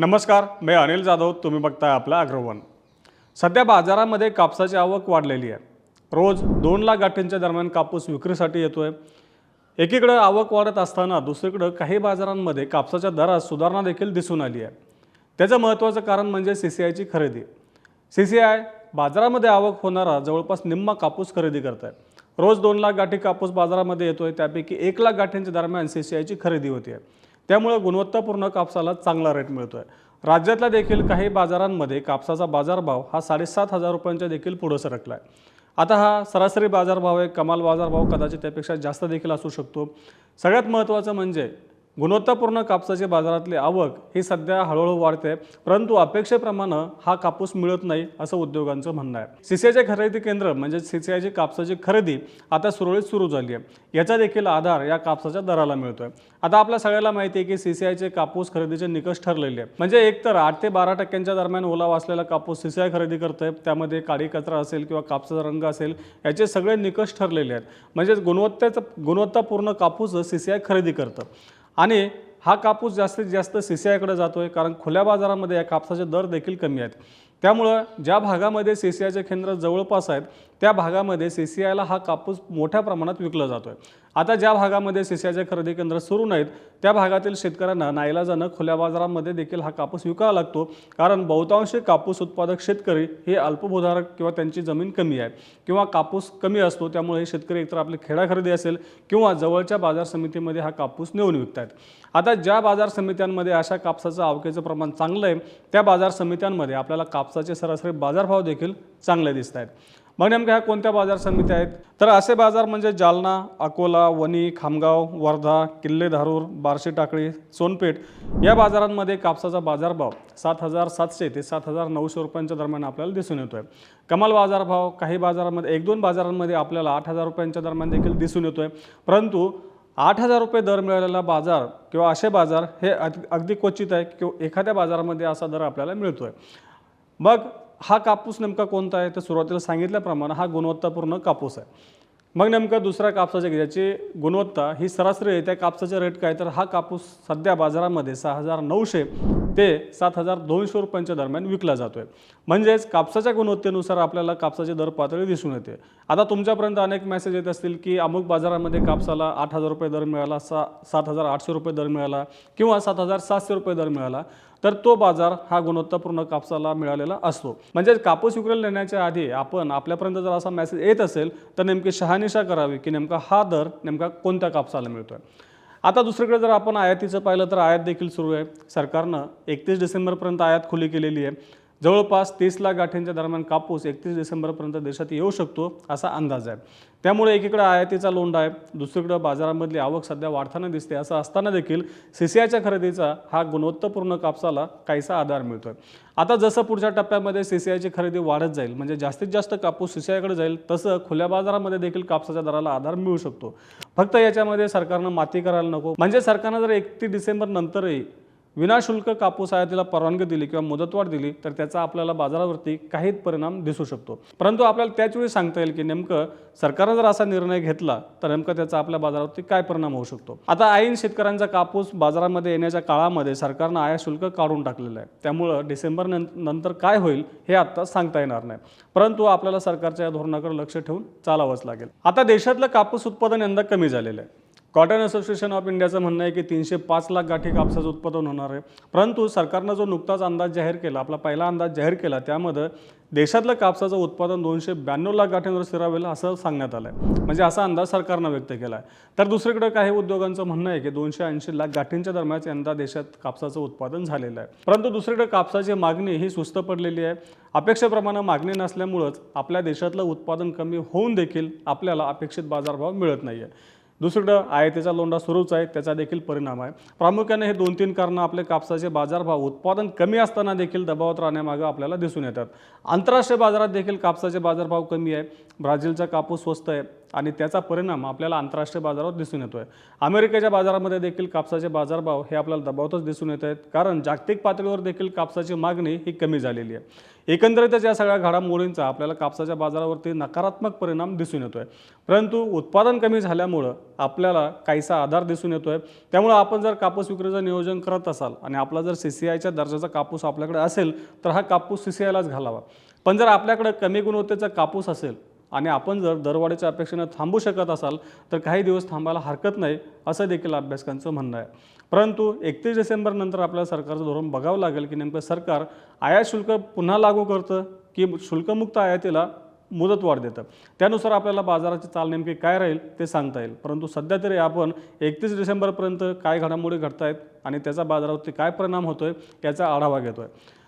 नमस्कार मी अनिल जाधव तुम्ही बघताय आपलं अग्रवन. सध्या बाजारामध्ये कापसाची आवक वाढलेली आहे. रोज दोन लाख गाठींच्या दरम्यान कापूस विक्रीसाठी येतोय. एकीकडं आवक वाढत असताना दुसरीकडं काही बाजारांमध्ये कापसाच्या दरात सुधारणा देखील दिसून आली आहे. त्याचं महत्त्वाचं कारण म्हणजे सी सी आयची खरेदी. सी सी आय बाजारामध्ये आवक होणारा जवळपास निम्मा कापूस खरेदी करत आहे रोज दोन लाख गाठी कापूस बाजारामध्ये येतोय त्यापैकी एक लाख गाठींच्या दरम्यान सी सी आयची खरेदी होती आहे त्यामुळे गुणवत्तापूर्ण कापसाला चांगला रेट मिळतो आहे राज्यातल्या देखील काही बाजारांमध्ये कापसाचा बाजारभाव हा साडेसात हजार रुपयांच्या देखील पुढं सरकला आहे आता हा सरासरी बाजारभाव आहे कमाल बाजारभाव कदाचित त्यापेक्षा जास्त देखील असू शकतो. सगळ्यात महत्त्वाचं म्हणजे गुणवत्तापूर्ण कापसाची बाजारातली आवक ही सध्या हळूहळू वाढते परंतु अपेक्षेप्रमाणे हा कापूस मिळत नाही असं उद्योगांचं म्हणणं आहे. सीसीआयचे खरेदी केंद्र म्हणजे सीसीआयची कापसाची खरेदी आता सुरळीत सुरू झाली आहे. याचा देखील आधार या कापसाच्या दराला मिळतोय. आता आपल्या सगळ्याला माहिती आहे की सीसीआयचे कापूस खरेदीचे निकष ठरलेले आहे म्हणजे एकतर आठ ते बारा टक्क्यांच्या दरम्यान ओलावा असलेला कापूस सीसीआय खरेदी करतोय. त्यामध्ये काळी कचरा असेल किंवा कापसाचा रंग असेल याचे सगळे निकष ठरलेले आहेत. म्हणजेच गुणवत्तेचं गुणवत्तापूर्ण कापूस सीसीआय खरेदी करतं. आणि हा कापूस जास्तीत जास्त सी सी आयकडे जातो आहे कारण खुल्या बाजारामध्ये या कापसाचे दर देखील कमी आहेत. त्यामुळं ज्या भागामध्ये सी सी आयचे केंद्र जवळपास आहेत त्या भागामध्ये सी सी आयला हा कापूस मोठ्या प्रमाणात विकला जातो आहे आता ज्या भागामध्ये सी सी आयचे खरेदी केंद्र सुरू नाहीत त्या भागातील शेतकऱ्यांना नाईलाजानं खुल्या बाजारामध्ये देखील हा कापूस विकावा लागतो. कारण बहुतांश कापूस उत्पादक शेतकरी हे अल्पभूधारक किंवा त्यांची जमीन कमी आहे. किंवा कापूस कमी असतो त्यामुळे हे शेतकरी एकतर आपली खेडा खरेदी असेल किंवा जवळच्या बाजार समितीमध्ये हा कापूस नेऊन विकतायत. आता ज्या बाजार समित्यांमध्ये अशा कापसाचं आवकेचं प्रमाण चांगलं आहे त्या बाजार समित्यांमध्ये आपल्याला कापसाचे सरासरी बाजारभाव देखील चांगले दिसत आहेत. मग नेमक्या ह्या कोणत्या बाजार समित्या आहेत? तर असे बाजार म्हणजे जालना अकोला वणी खामगाव वर्धा किल्ले धारूर बार्शी टाकळी सोनपेठ या बाजारांमध्ये कापसाचा बाजारभाव सात हजार सातशे ते सात हजार नऊशे रुपयांच्या दरम्यान आपल्याला दिसून येतो आहे कमाल बाजारभाव काही बाजारांमध्ये एक दोन बाजारांमध्ये आपल्याला आठ हजार रुपयांच्या दरम्यान देखील दिसून येतो आहे परंतु आठ हजार रुपये दर मिळालेला बाजार किंवा असे बाजार हे अग- अगदी क्वचित आहे किंवा एखाद्या बाजारामध्ये असा दर आपल्याला मिळतो आहे मग हा कापूस नेमका कोणता आहे? तर सुरुवातीला सांगितल्याप्रमाणे हा गुणवत्तापूर्ण कापूस आहे. मग नेमकं दुसऱ्या कापसाच्या ज्याची गुणवत्ता ही सरासरी आहे त्या कापसाचा रेट काय? तर हा कापूस सध्या बाजारामध्ये सहा हजार नऊशे ते सात हजार दोनशे रुपयांच्या दरम्यान विकला जातो आहे म्हणजेच कापसाच्या गुणवत्तेनुसार आपल्याला कापसाची दर पातळी दिसून येते. आता तुमच्यापर्यंत अनेक मेसेज येत असतील की अमुक बाजारामध्ये कापसाला आठ हजार रुपये दर मिळाला सा सात हजार आठशे रुपये दर मिळाला किंवा सात हजार सातशे रुपये दर मिळाला तर तो बाजार हा गुणवत्तापूर्ण कापसाला मिळालेला असतो. म्हणजे कापूस विक्रीला नेण्याच्या आधी आपण आपल्यापर्यंत जर असा मेसेज येत असेल तर नेमकी शहानिशा करावी की नेमका हा दर नेमका कोणत्या कापसाला मिळतो आहे आता दुसरीकडे जर आपण आयातीचं पाहिलं तर आयात देखील सुरू आहे. सरकारनं एकतीस डिसेंबरपर्यंत आयात खुली केलेली आहे. जवळपास तीस लाख गाठींच्या दरम्यान कापूस एकतीस डिसेंबरपर्यंत देशात येऊ शकतो असा अंदाज आहे. त्यामुळे एकीकडे आयातीचा लोंढा आहे दुसरीकडं बाजारामधली आवक सध्या वाढताना दिसते असं असताना देखील सी सी आयच्या खरेदीचा हा गुणवत्तापूर्ण कापसाला काहीसा आधार मिळतोय. आता जसं पुढच्या टप्प्यामध्ये सी सी आयची खरेदी वाढत जाईल म्हणजे जास्तीत जास्त कापूस सी सी जाईल तसं खुल्या बाजारामध्ये देखील कापसाच्या दराला आधार मिळू शकतो. फक्त याच्यामध्ये सरकारनं माती करायला नको. म्हणजे सरकारनं जर एकतीस डिसेंबर नंतरही विनाशुल्क कापूस आयातीला परवानगी दिली किंवा मुदतवाढ दिली तर त्याचा आपल्याला बाजारावरती काहीच परिणाम दिसू शकतो. परंतु आपल्याला त्याच वेळी सांगता येईल की नेमकं सरकारनं जर असा निर्णय घेतला तर नेमकं त्याचा आपल्या बाजारावरती काय परिणाम होऊ शकतो? आता ऐन शेतकऱ्यांचा कापूस बाजारामध्ये येण्याच्या काळामध्ये सरकारनं आयात शुल्क काढून टाकलेलं आहे. त्यामुळं डिसेंबर नंतर काय होईल हे आत्ता सांगता येणार नाही. परंतु आपल्याला सरकारच्या या धोरणाकडे लक्ष ठेवून चालावंच लागेल. आता देशातलं कापूस उत्पादन यंदा कमी झालेलं आहे. कॉटन असोसिएशन ऑफ इंडियाचं म्हणणं आहे की तीनशे पाच लाख गाठी कापसाचं उत्पादन होणार आहे. परंतु सरकारनं जो नुकताच अंदाज जाहीर केला आपला पहिला अंदाज जाहीर केला त्यामध्ये देशातलं कापसाचं उत्पादन दोनशे ब्याण्णव लाख गाठींवर स्थिरावेल असं सांगण्यात आलं आहे म्हणजे असा अंदाज सरकारनं व्यक्त केला आहे. तर दुसरीकडे काही उद्योगांचं म्हणणं आहे की दोनशे ऐंशी लाख गाठींच्या दरम्यान यंदा देशात कापसाचं उत्पादन झालेलं आहे. परंतु दुसरीकडे कापसाची मागणी ही सुस्त पडलेली आहे. अपेक्षेप्रमाणे मागणी नसल्यामुळंच आपल्या देशातलं उत्पादन कमी होऊन देखील आपल्याला अपेक्षित बाजारभाव मिळत नाही आहे दुसरीकडं आयातीचा लोंढा सुरूच आहे त्याचा देखील परिणाम आहे. प्रामुख्याने हे दोन तीन कारणं आपले कापसाचे बाजारभाव उत्पादन कमी असताना देखील दबावात राहण्यामागं आपल्याला दिसून येतात. आंतरराष्ट्रीय बाजारात देखील कापसाचे बाजारभाव कमी आहे. ब्राझीलचा कापूस स्वस्त आहे. आणि त्याचा परिणाम आपल्याला आंतरराष्ट्रीय बाजारावर दिसून येतो आहे अमेरिकेच्या बाजारामध्ये देखील कापसाचे बाजारभाव हे आपल्याला दबावतच दिसून येत आहेत. कारण जागतिक पातळीवर देखील कापसाची मागणी ही कमी झालेली आहे. एकंदरीतच या सगळ्या घडामोडींचा आपल्याला कापसाच्या बाजारावरती नकारात्मक परिणाम दिसून येतो आहे परंतु उत्पादन कमी झाल्यामुळं आपल्याला काहीसा आधार दिसून येतो आहे त्यामुळं आपण जर कापूस विक्रीचं नियोजन करत असाल आणि आपला जर सी सी आयच्या दर्जाचा कापूस आपल्याकडे असेल तर हा कापूस सी सी आयलाच घालावा. पण जर आपल्याकडे कमी गुणवत्तेचा कापूस असेल आणि आपण जर दरवाढीच्या अपेक्षेनं थांबू शकत असाल तर काही दिवस थांबायला हरकत नाही असं देखील अभ्यासकांचं म्हणणं आहे. परंतु एकतीस डिसेंबरनंतर आपल्याला सरकारचं धोरण बघावं लागेल की नेमकं सरकार आयात शुल्क पुन्हा लागू करतं की शुल्कमुक्त आयातीला मुदतवाढ देतं? त्यानुसार आपल्याला बाजाराची चाल नेमकी काय राहील ते सांगता येईल. परंतु सध्या तरी आपण एकतीस डिसेंबरपर्यंत काय घडामोडी घडतायत आणि त्याचा बाजारावरती काय परिणाम होतो आहे याचा आढावा घेतो आहे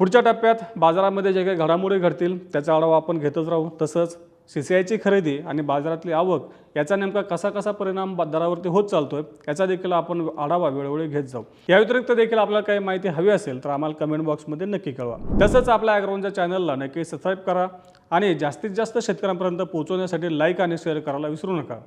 पुढच्या टप्प्यात बाजारामध्ये जे काही घडामोडी घडतील त्याचा आढावा आपण घेतच राहू. तसंच सी सी आयची खरेदी आणि बाजारातली आवक याचा नेमका कसा कसा परिणाम दरावरती होत चालतोय याचा देखील आपण आढावा वेळोवेळी घेत जाऊ. या व्यतिरिक्त देखील आपल्याला काही माहिती हवी असेल तर आम्हाला कमेंट बॉक्समध्ये नक्की कळवा. तसंच आपल्या ॲग्रोनच्या चॅनलला नक्की सबस्क्राईब करा आणि जास्तीत जास्त शेतकऱ्यांपर्यंत पोहोचवण्यासाठी लाईक आणि शेअर करायला विसरू नका.